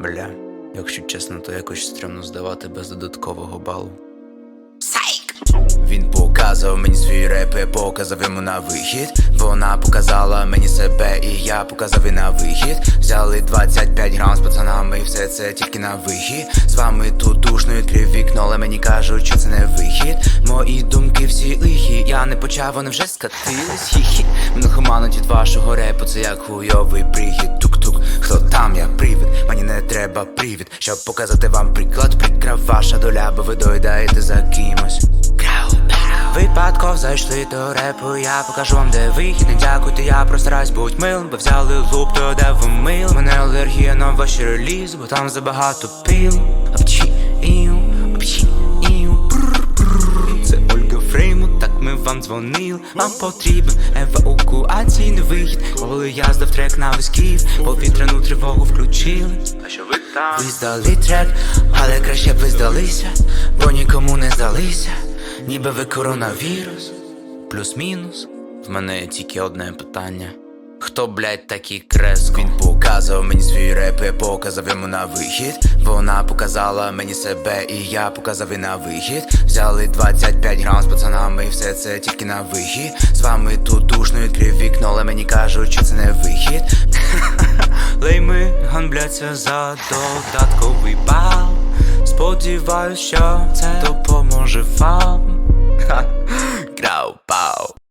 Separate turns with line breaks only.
Бля, якщо чесно, то якось стрімно здавати без додаткового балу. Він показав мені свій реп, я показав йому на вихід. Вона показала мені себе, і я показав і на вихід. Взяли 25 грам з пацанами, і все це тільки на вихід. З вами тут душно відкрив вікно, але мені кажуть, що це не вихід. Мої думки всі лихі, я не почав, вони вже скатились. Хі-хі. Мнохомануть від вашого репу, це як хуйовий прихід. Тук-тук, хто там, я не треба привід, щоб показати вам приклад. Прикра ваша доля, бо ви доїдаєте за кимось. Випадков зайшли до репу, я покажу вам, де вихід. Не дякуйте, я простараюсь, будь милим, бо взяли луп, то де ви мил. Мене алергія на ваші релізи, бо там забагато пил. Апчі, іу, апчі, іу. Це Ольга Фреймут, так ми вам дзвонили. Вам потрібен евакуаційний вихід. Коли я здав трек на висків, повітряну тривогу включили. А що ви там? Ви здали трек, але краще б ви здалися, бо нікому не здалися. Ніби ви коронавірус, плюс-мінус. В мене тільки одне питання. Хто, блядь, такий креско? Він показав мені свій реп, я показав йому на вихід. Вона показала мені себе, і я показав і на вихід. Взяли 25 грам з пацанами, і все це тільки на вихід. З вами тут душно відкрив вікно, але мені кажуть, що це не вихід. Лейми ганбляться за додатковий бал. Сподіваюсь, що це допоможе вам. Крау-пау.